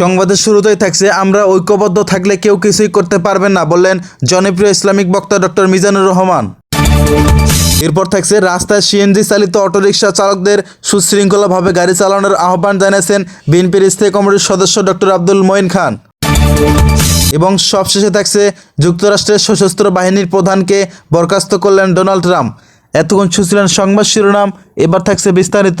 সংবাদের শুরুতেই থাকছে, আমরা ঐক্যবদ্ধ থাকলে কেউ কিছুই করতে পারবেন না, বললেন জনপ্রিয় ইসলামিক বক্তা ডক্টর মিজানুর রহমান। এরপর থাকছে, রাস্তায় সিএনজি চালিত অটোরিকশা চালকদের সুশৃঙ্খলাভাবে গাড়ি চালানোর আহ্বান জানিয়েছেন বিএনপির স্থায়ী কমিটির সদস্য ডক্টর আব্দুল মঈন খান। এবং সবশেষে থাকছে, যুক্তরাষ্ট্রের সশস্ত্র বাহিনীর প্রধানকে বরখাস্ত করলেন ডোনাল্ড ট্রাম্প। এতক্ষণ শুনছিলেন সংবাদ শিরোনাম, এবার থাকছে বিস্তারিত।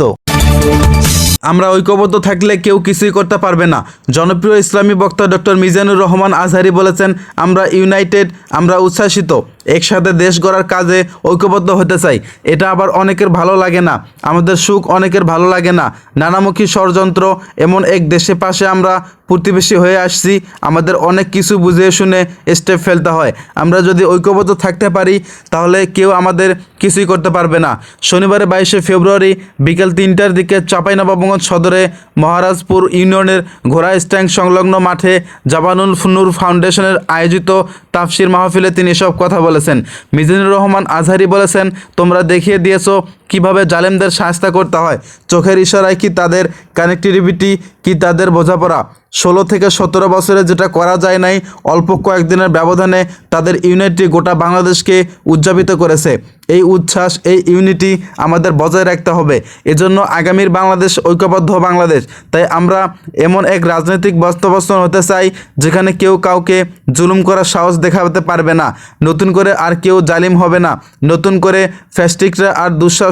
আমরা ঐক্যবদ্ধ থাকলে কেউ কিছুই করতে পারবে না। জনপ্রিয় ইসলামী বক্তা ডক্টর মিজানুর রহমান আজহারি বলেছেন, আমরা ইউনাইটেড, আমরা উচ্ছ্বাসিত। একসাথে দেশ গড়ার কাজে ঐক্যবদ্ধ হতে চাই। এটা আবার অনেকের ভালো লাগে না। আমাদের সুখ অনেকের ভালো লাগে না। নানামুখী ষড়যন্ত্র, এমন এক দেশে পাশে আমরা প্রতিবেশী হয়ে আসছি। আমাদের অনেক কিছু বুঝে শুনে স্টেপ ফেলতে হয়। আমরা যদি ঐক্যবদ্ধ থাকতে পারি, তাহলে কেউ আমাদের কিছুই করতে পারবে না। শনিবারে বাইশে ফেব্রুয়ারি বিকেল তিনটার দিকে চাঁপাইনবাবগঞ্জ সদরে মহারাজপুর ইউনিয়নের ঘোড়া স্ট্যান্ড সংলগ্ন মাঠে জাবানুল ফুনুর ফাউন্ডেশনের আয়োজিত তাফসির মাহফিলে তিনি এসব কথা বলেছেন। মিজানুর রহমান আজহারি বলেছেন তোমরা দেখিয়ে দিয়েছ কীভাবে জালেমদের সাহায্য করতে হয়? চোখের ইশারায় কি তাদের কানেক্টিভিটি কি তাদের বোঝাপড়া? ষোলো থেকে সতেরো বছরে যেটা করা যায় নাই, অল্প কয়েকদিনের ব্যবধানে তাদের ইউনিটি গোটা বাংলাদেশকে উদযাপিত করেছে। এই উচ্ছ্বাস, এই ইউনিটি আমাদের বজায় রাখতে হবে। এজন্য আগামীর বাংলাদেশ ঐক্যবদ্ধ বাংলাদেশ। তাই আমরা এমন এক রাজনৈতিক বাস্তবাস্তব হতে চাই, যেখানে কেউ কাউকে জুলুম করার সাহস দেখাতে পারবে না। নতুন করে আর কেউ জালিম হবে না। নতুন করে ফ্যাস্টিকরা আর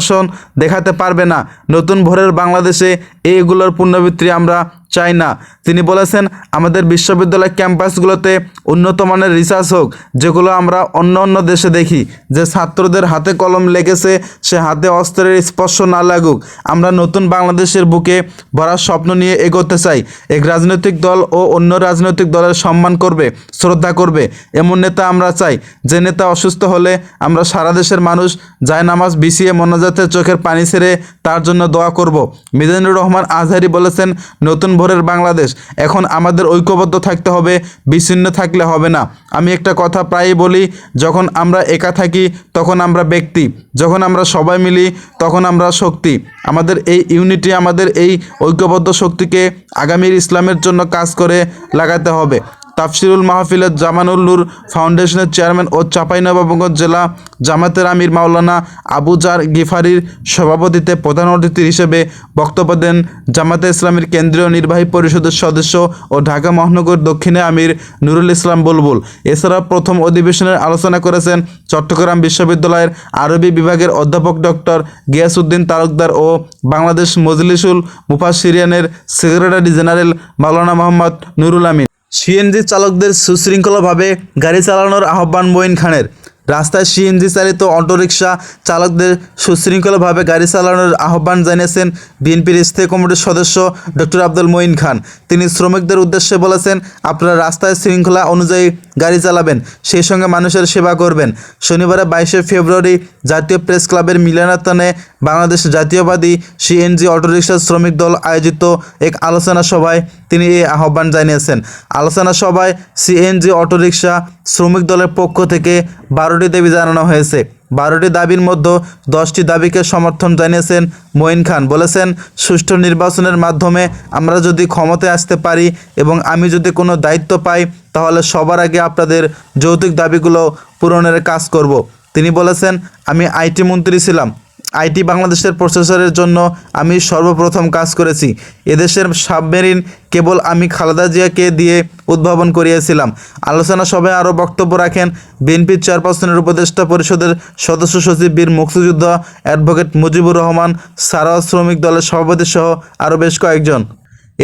দুঃশাসন দেখাতে পারবে না। নতুন ভোরের বাংলাদেশে এইগুলোর পুনরাবৃত্তি আমরা চাই না। তিনি বলেছেন, আমাদের বিশ্ববিদ্যালয় ক্যাম্পাসগুলোতে উন্নত মানের রিসার্চ হোক, যেগুলো আমরা অন্য অন্য দেশে দেখি, যে ছাত্রদের হাতে কলম লেগেছে, সে হাতে অস্ত্রের স্পর্শ না লাগুক, আমরা নতুন বাংলাদেশের বুকে ভরার স্বপ্ন নিয়ে এগোতে চাই। এক রাজনৈতিক দল ও অন্য রাজনৈতিক দলের সম্মান করবে, শ্রদ্ধা করবে, এমন নেতা আমরা চাই। যে নেতা অসুস্থ হলে আমরা সারা দেশের মানুষ যায় নামাজ বিছিয়ে মনাজাতের চোখের পানি ছেড়ে তার জন্য দোয়া করব। মিজানুর রহমান আজহারি বলেছেন, নতুন ভোরের বাংলাদেশ। এখন আমাদের ঐক্যবদ্ধ থাকতে হবে, বিচ্ছিন্ন থাকলে হবে না। আমি একটা কথা প্রায়ই বলি, যখন আমরা একা থাকি, তখন আমরা ব্যক্তি। যখন আমরা সবাই মিলি, তখন আমরা শক্তি। আমাদের এই ইউনিটি, আমাদের এই ঐক্যবদ্ধ শক্তিকে আগামীর ইসলামের জন্য কাজ করে লাগাতে হবে। তাফসিরুল মাহফিলের জামানুল্লুর ফাউন্ডেশনের চেয়ারম্যান ও চাঁপাইনবাবগঞ্জ জেলা জামাতের আমির মাওলানা আবুজার গিফারির সভাপতিতে প্রধান অতিথি হিসেবে বক্তব্য দেন জামাতে ইসলামের কেন্দ্রীয় নির্বাহী পরিষদের সদস্য ও ঢাকা মহানগর দক্ষিণে আমির নুরুল ইসলাম বুলবুল। এছাড়া প্রথম অধিবেশনের আলোচনা করেছেন চট্টগ্রাম বিশ্ববিদ্যালয়ের আরবি বিভাগের অধ্যাপক ডক্টর গিয়াসউদ্দিন তালুকদার ও Bangladesh Majlisul মুফাসিরিয়ানের secretary general Maulana Mohammad Nurul Amin. CNG চালকদের সুশৃঙ্খলভাবে গাড়ি চালানোর আহ্বান মঈন খানের। রাস্তায় সিএনজি চালিত অটোরিকশা চালকদের সুশৃঙ্খলভাবে গাড়ি চালানোর আহ্বান জানিয়েছেন বিএনপির স্থায়ী কমিটির সদস্য ডক্টর আব্দুল মঈন খান। তিনি শ্রমিকদের উদ্দেশ্যে বলেছেন, আপনারা রাস্তায় শৃঙ্খলা অনুযায়ী গাড়ি চালাবেন, সেই সঙ্গে মানুষের সেবা করবেন। শনিবারে বাইশে ফেব্রুয়ারি জাতীয় প্রেস ক্লাবের মিলনায়তনে বাংলাদেশ জাতীয়বাদী সিএনজি অটোরিকশা শ্রমিক দল আয়োজিত এক আলোচনা সভায় তিনি এই আহ্বান জানিয়েছেন। আলোচনা সভায় সিএনজি অটোরিকশা শ্রমিক দলের পক্ষ থেকে বারোটি দাবি জানানো হয়েছে। বারোটি দাবির মধ্যে দশটি দাবিকে সমর্থন জানিয়েছেন মঈন খান। বলেছেন, সুষ্ঠু নির্বাচনের মাধ্যমে আমরা যদি ক্ষমতায় আসতে পারি এবং আমি যদি কোনো দায়িত্ব পাই, তাহলে সবার আগে আপনাদের যৌতুক দাবিগুলো পূরণের কাজ করব। তিনি বলেছেন, আমি আইটি মন্ত্রী ছিলাম। আইটি বাংলাদেশের প্রসেসরের জন্য আমি সর্বপ্রথম কাজ করেছি। এদেশের সাবমেরিন কেবল আমি খালেদা জিয়াকে দিয়ে উদ্ভাবন করিয়েছিলাম। আলোচনা সভায় আরও বক্তব্য রাখেন বিএনপির চেয়ারপারসনের উপদেষ্টা পরিষদের সদস্য সচিব বীর মুক্তিযোদ্ধা অ্যাডভোকেট মুজিবুর রহমান, সারা শ্রমিক দলের সভাপতি সহ আরও বেশ কয়েকজন।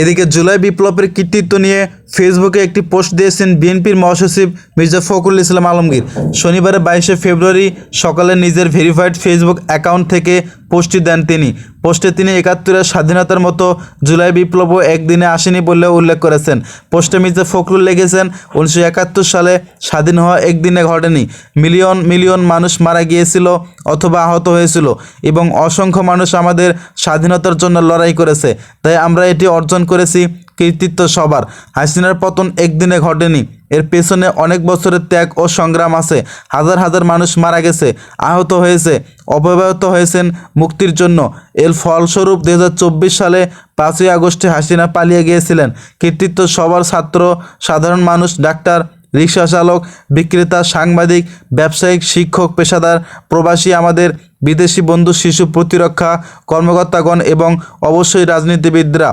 এদিকে জুলাই বিপ্লবের কৃতিত্ব নিয়ে ফেসবুকে একটি পোস্ট দিয়েছেন বিএনপির মহাসচিব মির্জা ফখরুল ইসলাম আলমগীর। শনিবারে বাইশে ফেব্রুয়ারি সকালে নিজের ভেরিফাইড ফেসবুক অ্যাকাউন্ট থেকে পোস্টটি দেন তিনি। পোস্টে তিনি একাত্তরের স্বাধীনতার মতো জুলাই বিপ্লবও একদিনে আসেনি বলেও উল্লেখ করেছেন। পোস্টে মির্জা ফখরুল লিখেছেন, উনিশশো একাত্তর সালে স্বাধীন হওয়া একদিনে ঘটেনি। মিলিয়ন মিলিয়ন মানুষ মারা গিয়েছিল অথবা আহত হয়েছিল এবং অসংখ্য মানুষ আমাদের স্বাধীনতার জন্য লড়াই করেছে। তাই আমরা এটি অর্জন করেছি কৃতিত্ব সবার। হাসিনার পতন একদিনে ঘটেনি। এর পেছনে অনেক বছরের ত্যাগ ও সংগ্রাম আছে। হাজার হাজার মানুষ মারা গেছে, আহত হয়েছে অব্যাহত হয়েছেন মুক্তির জন্য। এর ফলস্বরূপ দু হাজার চব্বিশ সালে পাঁচই আগস্টে হাসিনা পালিয়ে গিয়েছিলেন। কৃতিত্ব সবার ছাত্র, সাধারণ মানুষ, ডাক্তার, রিক্সা চালক, বিক্রেতা, সাংবাদিক, ব্যবসায়িক, শিক্ষক, পেশাদার, প্রবাসী আমাদের বিদেশি বন্ধু, শিশু প্রতিরক্ষা কর্মকর্তাগণ এবং অবশ্যই রাজনীতিবিদরা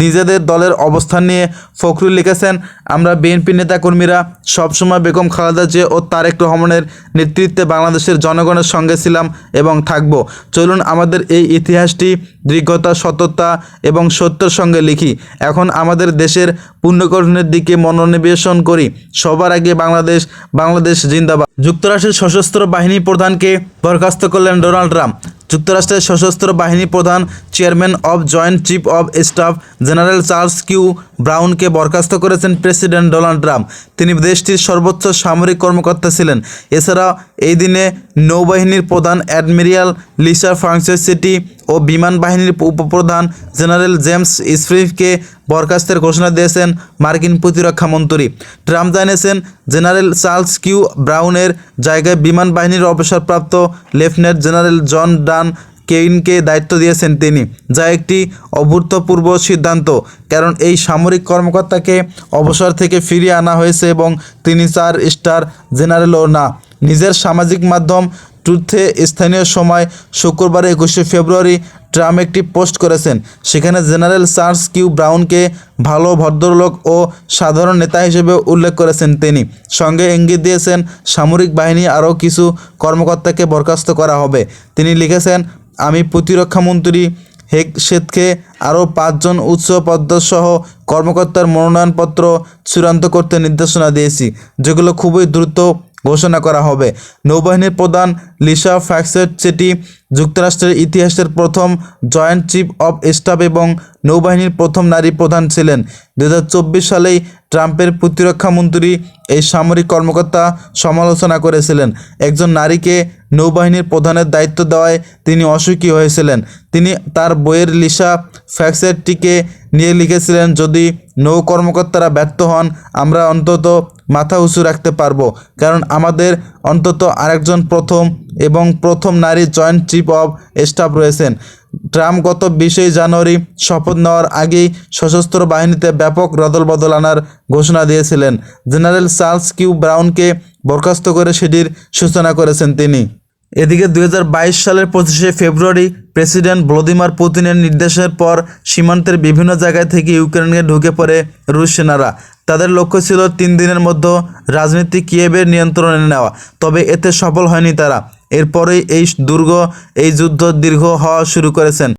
নিজেদের দলের অবস্থান নিয়ে ফখরুল লিখেছেন, আমরা বিএনপি নেতাকর্মীরা সবসময় বেগম খালেদা জিয়া ও তারেক রহমানের নেতৃত্বে বাংলাদেশের জনগণের সঙ্গে ছিলাম এবং থাকব। চলুন আমাদের এই ইতিহাসটি দীর্ঘতা সততা এবং সত্যের সঙ্গে লিখি। এখন আমাদের দেশের পুণ্যকরণের দিকে মনোনিবেশন করি। সবার আগে বাংলাদেশ বাংলাদেশ জিন্দাবাদ। যুক্তরাষ্ট্রের সশস্ত্র বাহিনী প্রধানকে বরখাস্ত করলেন ডোনাল্ড ট্রাম্প। যুক্তরাষ্ট্রের সশস্ত্র বাহিনী প্রধান chairman of joint chief of staff general Charles Q ব্রাউনকে বরখাস্ত করেছেন প্রেসিডেন্ট ডোনাল্ড ট্রাম্প। তিনি দেশটির সর্বোচ্চ সামরিক কর্মকর্তা ছিলেন। এছাড়া এই দিনে নৌবাহিনীর প্রধান অ্যাডমিরাল লিসা ফ্রান্সিসিটি ও বিমান বাহিনীর উপপ্রধান জেনারেল জেমস ইসফ্রিফকে বরখাস্তের ঘোষণা দিয়েছেন মার্কিন প্রতিরক্ষা মন্ত্রী। ট্রাম্প জানিয়েছেন, জেনারেল চার্লস কিউ ব্রাউনের জায়গায় বিমান বাহিনীর অবসরপ্রাপ্ত লেফটেন্যান্ট জেনারেল জন ডান কেইনকে দায়িত্ব দিয়েছেন তিনি, যা একটি অভূতপূর্ব সিদ্ধান্ত, কারণ এই সামরিক কর্মকর্তাকে অবসর থেকে ফিরিয়ে আনা হয়েছে এবং তিনি চার স্টার জেনারেলও না। নিজের সামাজিক মাধ্যম ট্রুথে স্থানীয় সময় শুক্রবার একুশে ফেব্রুয়ারি ট্রাম্প একটি পোস্ট করেছেন, সেখানে জেনারেল চার্লস কিউ ব্রাউনকে ভালো ভদ্রলোক ও সাধারণ নেতা হিসেবে উল্লেখ করেছেন তিনি। সঙ্গে ইঙ্গিত দিয়েছেন, সামরিক বাহিনী আরও কিছু কর্মকর্তাকে বরখাস্ত করা হবে। তিনি লিখেছেন আমি প্রতিরক্ষামন্ত্রী হেক শেতকে আরও পাঁচজন উচ্চ পদসহ কর্মকর্তার মনোনয়নপত্র চূড়ান্ত করতে নির্দেশনা দিয়েছি, যেগুলো খুবই দ্রুত ঘোষণা করা হবে। নৌবাহিনীর প্রধান লিসা ফ্যাক্সেট চেটি যুক্তরাষ্ট্রের ইতিহাসের প্রথম জয়েন্ট চিফ অব স্টাফ এবং নৌবাহিনীর প্রথম নারী প্রধান ছিলেন। দু হাজার চব্বিশ সালেই ট্রাম্পের প্রতিরক্ষা মন্ত্রী এই সামরিক কর্মকর্তা সমালোচনা করেছিলেন। একজন নারীকে নৌবাহিনীর প্রধানের দায়িত্ব দেওয়ায় তিনি অসুখী হয়েছিলেন। তিনি তার বইয়ের লিসা ফ্যাক্সেটটিকে নিয়ে লিখেছিলেন, যদি নৌ কর্মকর্তারা ব্যর্থ হন, আমরা অন্তত মাথা উঁচু রাখতে পারব। কারণ আমাদের অন্তত আরেকজন প্রথম এবং প্রথম নারী জয়েন্ট চিফ অব স্টাফ রয়েছেন। ট্রাম্প গত বিশে জানুয়ারি শপথ নেওয়ার আগেই সশস্ত্র বাহিনীতে ব্যাপক রদলবদল আনার ঘোষণা দিয়েছিলেন। জেনারেল চার্লস কিউ ব্রাউনকে বরখাস্ত করে সেটির সূচনা করেছেন তিনি। এদিকে দুই হাজার বাইশ সালের পঁচিশে ফেব্রুয়ারি প্রেসিডেন্ট ভ্লাদিমির পুতিনের নির্দেশের পর সীমান্তের বিভিন্ন জায়গায় থেকে ইউক্রেনকে ঢুকে পড়ে রুশ সেনারা। তাদের লক্ষ্য ছিল তিন দিনের মধ্যে রাজনীতি কিয়েবের নিয়ন্ত্রণে নেওয়া, তবে এতে সফল হয়নি তারা। এরপরেই এই দুর্গ, এই যুদ্ধ দীর্ঘ হওয়া শুরু করেছেন।